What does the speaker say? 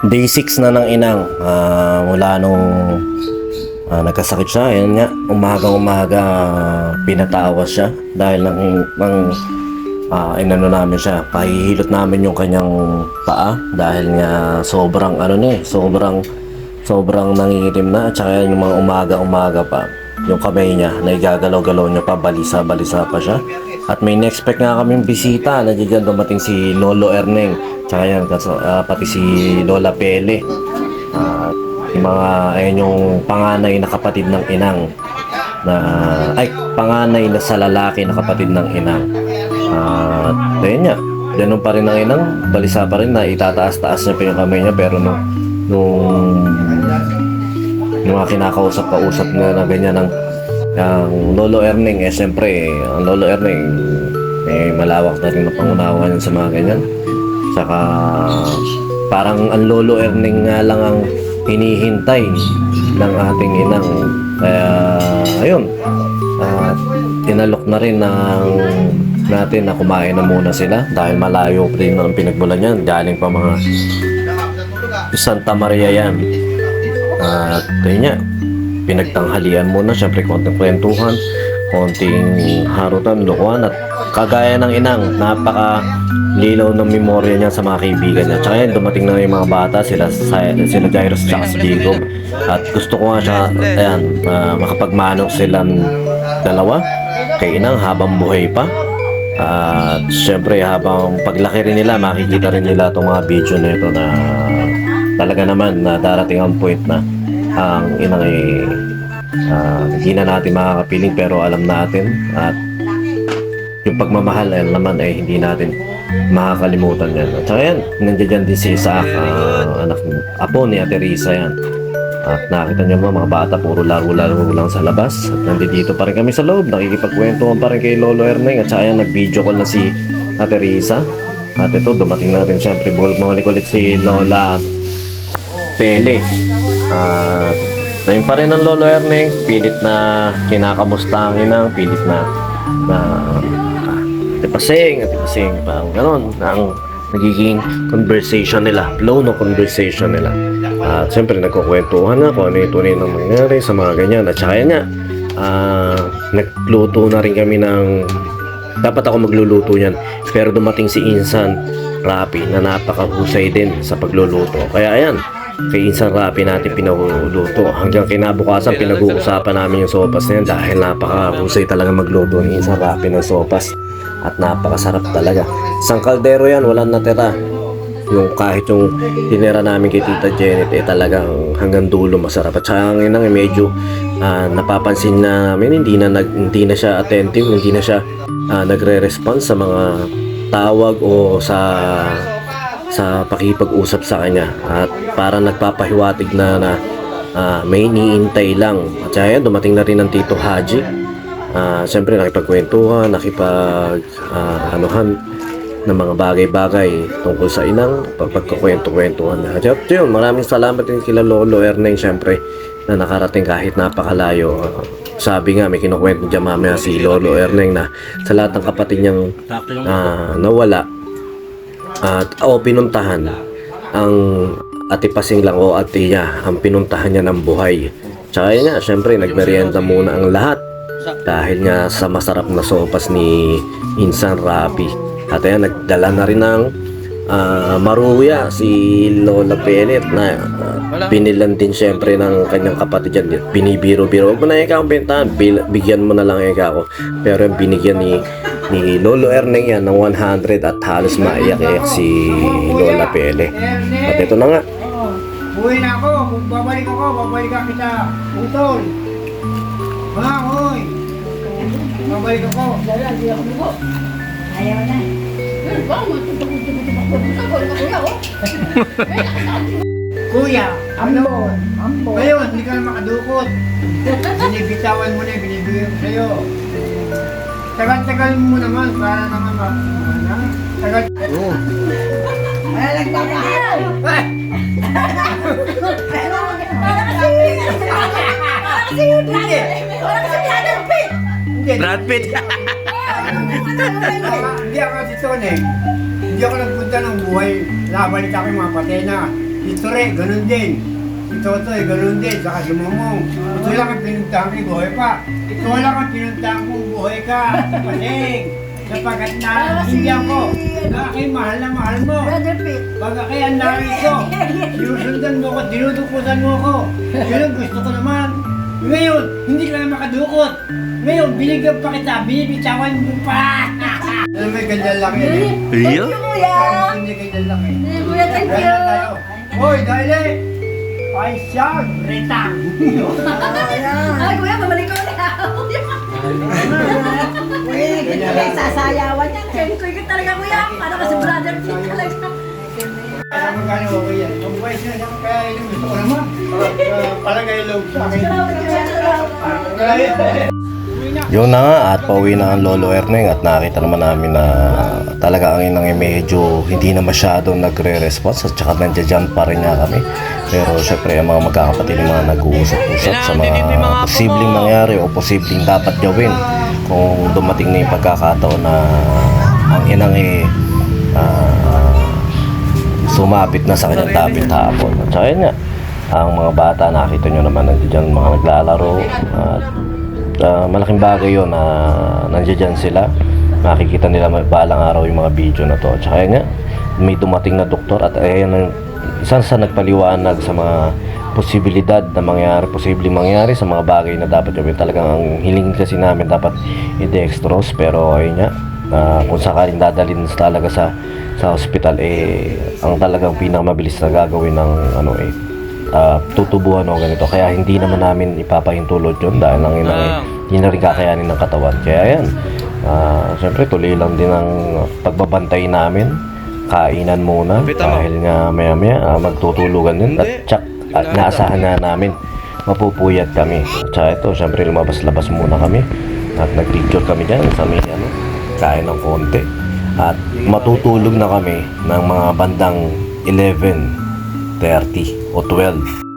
Day 6 na ng inang ah, mula nung ah, nagkasakit siya. Ayan nga, umaga-umaga ah, pinatawas siya dahil nang, nang ah, inano namin siya. Pahihilot namin yung kanyang paa dahil nga sobrang ano na eh, sobrang sobrang nangingitim na at saka yung mga umaga-umaga pa yung kamay niya na igagalaw-galaw niya pa balisa-balisa pa siya at may next-expect nga kaming bisita na dyan dumating si Lolo Erneng. Tsaka yan ah, pati si Lola Pele. At yung mga ayun yung panganay na kapatid ng inang. Na ay panganay na sa lalaki na kapatid ng inang. At ayun nga. Ganun pa rin ang inang. Balisa pa rin na itataas-taas niya pa yung kamay niya. Pero nung nung yung mga kinakausap-kausap na, na ganyan ng ang Lolo Erning eh siyempre ang Lolo Erning eh malawak na rin ang pangunawa niya sa mga ganyan. Saka parang ang Lolo Erning nga lang ang hinihintay ng ating inang kaya ayun at tinalok na rin ng natin na kumain na muna sila dahil malayo rin ang pinagmulan niyan. Galing pa mga Santa Maria yan. At ayun nga, pinagtanghalian muna, syempre konting kwentuhan, konting harutan, lokohan at kagaya ng inang, napaka lilaw ng memorya niya sa mga kaibigan niya. Tsaka yan, dumating na yung mga bata, sila, sila Jairus at si Jacob. At gusto ko nga siya, ayan, uh, makapagmanok silang dalawa kay inang habang buhay pa. At syempre habang paglaki rin nila, makikita rin nila itong mga video na ito na talaga naman na darating ang point na ang inang ay ah, hindi na natin makakapiling pero alam natin at yung pagmamahal ay naman ay hindi natin makakalimutan yan. At saka yan, nandiyan din si Isaac, ah, anak, apo ni Ate Risa yan. At nakita niyo mga, mga bata, puro laro-laro lang sa labas. At nandito pa rin kami sa loob, nakikipagkwentuhan pa rin kay Lolo Erneng. At saka yan, nag-video call na si Ate Risa. At ito, dumating natin siyempre, bumalik ulit si Lola Pele. At ayun pa rin ang Lolo Erneng, pilit na kinakamusta ang inang, pilit na na tipasing, tipasing, parang ganon, ang nagiging conversation nila, flow ng conversation nila. At siyempre nagkukwentuhan na kung ano yung tunay ng mangyari sa mga ganyan. At saka yan nga, ah, nagluto na rin kami ng dapat ako magluluto yan pero dumating si Insan Rapi na napakahusay din sa pagluluto kaya ayan kay Insan Rapi natin pinagluto. Hanggang kinabukasan pinag-uusapan namin yung sopas na yan dahil napakahusay talaga magluto ni Insan Rapi ng sopas. At napakasarap talaga. Isang kaldero yan walang natira. Yung kahit yung tinira namin kay Tita Janet eh talagang hanggang dulo masarap. At saka ang inang eh, medyo ah, napapansin na namin hindi na nag, hindi na siya attentive hindi na siya ah, nagre-response sa mga tawag o sa sa pakipag-usap sa kanya at parang nagpapahiwatig na na ah, may iniintay lang at saka yan, dumating na rin ang Tito Haji Ah, siyempre nakipagkwentuhan nakipag ah, anuhan ng mga bagay-bagay tungkol sa inang pagpagkukwento-kwentuhan na. At yun, maraming salamat din kila Lolo Erneng syempre na nakarating kahit napakalayo. Uh, sabi nga, may kinukwento dyan mamaya si Lolo Erneng na sa lahat ng kapatid niyang ah, nawala at o pinuntahan ang ate pasing lang o ate niya ang pinuntahan niya ng buhay. Tsaka yun nga, syempre nagmerienda muna ang lahat dahil nga sa masarap na sopas ni Insan Rapi. At ayan, nagdala na rin ng ah, maruya si Lola Penet na uh, binilan din syempre ng kanyang kapatid dyan. Binibiro-biro. Huwag mo na ikaw ang bentahan. Bil- bigyan mo na lang ikaw ako. Pero yung binigyan ni ni Lolo Erneng yan ng 100 at halos maiyak-iyak si Lola Pele. At ito na nga. Uwi na ako, kung babalik ako, babalik ka kita. Utol. Ha, hoy. Babalik ako. Ayaw na. Kuya, ano? Ambon. Ambon. Ngayon, hindi ka na makadukot. Binibitawan mo na, yung binibigay ko sa'yo. Tagal-tagal mo naman, para naman ma... Tagal... Oo. Ay! Kasi Brother Pitt. Hindi. Brad Pitt. Hindi ako si Tony. Hindi ako nagpunta ng buhay. Nabalik ako yung mga patay na. Si Tore, ganun din. Si Totoy, ganun din. Saka si Momong. Ito lang ang pinuntahan ko, buhay pa. Ito lang ang pinuntahan ko, buhay ka. Pasing. Sapagkat na hindi ako. Aking mahal na mahal mo. Pag kaya ang narito, sinusundan mo ko, dinudukutan mo ko. Yun ang gusto ko naman. Ngayon, hindi ka na makadukot. Ngayon, binigyan pa kita, binibitawan mo pa. Alam mo, ganyan lang yun eh. Thank you, kuya. Hindi ganyan lang eh. Thank you, kuya. Thank Kaya you. Hoy, dahil eh, ay siya, retang. Ay, kuya, babalik ko ulit. Kuya, hindi kayo sasayawan yan. Siyempre ko talaga, kuya. Para kasi brother Pete talaga. Kaya magkano ako yan. Ang buhay siya, kaya yun gusto ko naman. Palagay loob sa akin. Kaya, Yun na nga at pauwi na ang Lolo Erneng at nakita naman namin na talaga ang inang ay medyo hindi na masyado nagre-response at saka nandiyan pa rin nga kami. Pero syempre ang mga magkakapatid yung mga nag-uusap-usap sa mga posibleng mangyari o posibleng dapat gawin kung dumating na yung pagkakataon na ang inang ay ah, sumapit na sa kanyang tabing hapon. At saka yun nga, ang mga bata nakita nyo naman nandiyan mga naglalaro at ah, malaking bagay yun na nandiyan sila. Makikita nila may balang araw yung mga video na to. At saka yun nga, may dumating na doktor at ayan ang isang sa nagpaliwanag sa mga posibilidad na mangyari, posibleng mangyari sa mga bagay na dapat gawin. Talagang ang hiling kasi namin dapat i-dextrose pero ayun nga, ah, kung sakaling dadalhin talaga sa sa hospital eh ang talagang pinakamabilis na gagawin ng ano eh ah, tutubuhan o ganito. Kaya hindi naman namin ipapahintulot yun dahil ang ina eh, hindi na rin kakayanin ng katawan. Kaya yan. Ah, syempre tuloy lang din ang pagbabantay namin. Kainan muna dahil nga maya maya ah, magtutulugan din at tsak at naasahan na namin. Mapupuyat kami. At saka ito syempre lumabas-labas muna kami. At nag-picture kami dyan sa may ano kain ng konti. At matutulog na kami ng mga bandang 11.30 o 12